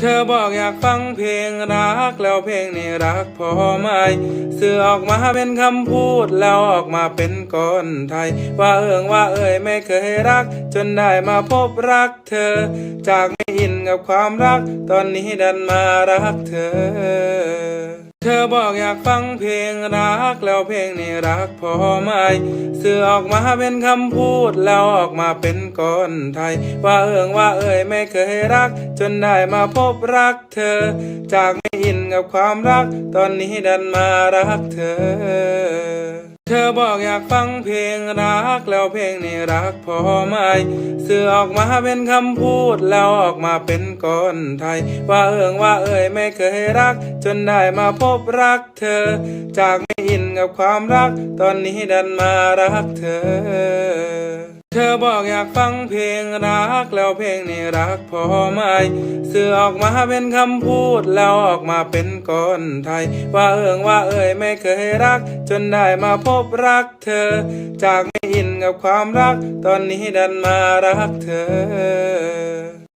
เธอบอกอยากฟังเพลงรักแล้วเพลงนี้รักพอไหมสื่อออกมาเป็นคำพูดแล้วออกมาเป็นก้อนไทย ว่าเอิงว่าเอ่ยไม่เคยรัก จนได้มาพบรักเธอ จากไม่อินกับความรัก ตอนนี้ดันมารักเธอ เธอบอกอยากฟังเพลงรักแล้วเพลงนี้รักพอไหมสื่อออกมาเป็นคำพูดแล้วออกมาเป็นก้อนไทย ว่าเอิงว่าเอ่ยไม่เคยรัก จนได้มาพบรักเธอ จากไม่อินกับความรัก ตอนนี้ดันมารักเธอ เธอบอกอยากฟังเพลงรักแล้วเพลงนี้รักพอไหมสื่อออกมาเป็นคำพูดแล้วออกมาเป็นก้อนไทย ว่าเอิงว่าเอ่ยไม่เคยรัก จนได้มาพบรักเธอ จากไม่อินกับความรัก ตอนนี้ดันมารักเธอ อบอกอยากฟังเพลงรัก แล้วเพลงนี้รักพอไหมสื่อออกมาเป็นคำพูดแล้วออกมาเป็นก้อนไทย ว่าเอิงว่าเอ่ยไม่เคยรัก จนได้มาพบรักเธอ จากไม่อินกับความรัก ตอนนี้ดันมารักเธอ